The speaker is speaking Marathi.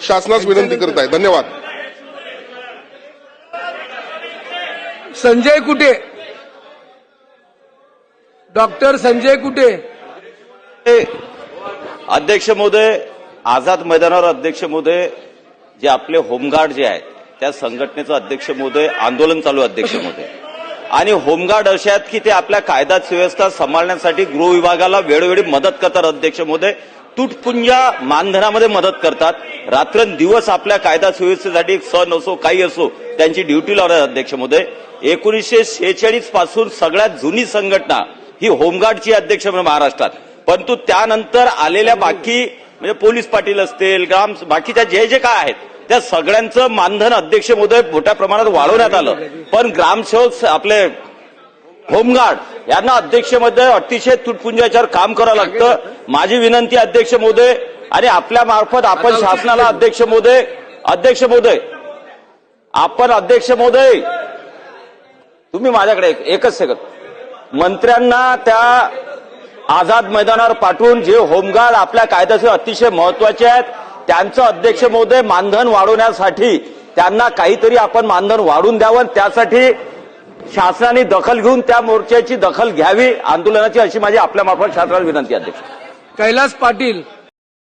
शासनास विनंती करत आहे. धन्यवाद. संजय कुटे डॉक्टर संजय कुटे अध्यक्ष महोदय आझाद मैदानावर अध्यक्ष महोदय जे आपले होमगार्ड जे आहेत त्या संघटनेचं अध्यक्ष महोदय आंदोलन चालू अध्यक्ष महोदय. आणि होमगार्ड असे आहेत की ते आपल्या कायदा सुव्यवस्था सांभाळण्यासाठी गृह विभागाला वेळोवेळी मदत करतात अध्यक्ष महोदय. तुटपुंजा मानधनामध्ये मदत करतात. रात्रंदिवस आपल्या कायदा सुव्यवस्थेसाठी सण असो काही असो त्यांची ड्युटी लावतात अध्यक्ष महोदय. एकोणीसशे शेहेचाळीसपासून सगळ्यात जुनी संघटना ही होमगार्डची अध्यक्ष म्हणून महाराष्ट्रात. परंतु त्यानंतर आलेल्या बाकी म्हणजे पोलीस पाटील असतील ग्राम बाकीच्या जे जे काय आहेत त्या सगळ्यांचं मानधन अध्यक्ष महोदय मोठ्या प्रमाणात वाढवण्यात आलं. पण ग्रामसेवक आपले होमगार्ड. यांना अध्यक्ष महोदय अतिशय तुटपुंजाच्यावर काम करावं लागतं. माझी विनंती अध्यक्ष महोदय आणि आपल्या मार्फत आपण शासनाला अध्यक्ष महोदय अध्यक्ष महोदय आपण अध्यक्ष महोदय तुम्ही माझ्याकडे एक- एकच सेकंद मंत्र्यांना त्या आझाद मैदानावर पाठवून जे होमगार्ड आपल्या कायद्याचे अतिशय महत्त्वाचे आहेत त्यांचं अध्यक्ष महोदय मानधन वाढवण्यासाठी त्यांना काहीतरी आपण मानधन वाढवून द्यावं त्यासाठी शासनाने दखल घेऊन त्या मोर्चाची दखल घ्यावी आंदोलनाची अशी माझी आपल्या मार्फत शासनाला विनंती अध्यक्ष. कैलास पाटील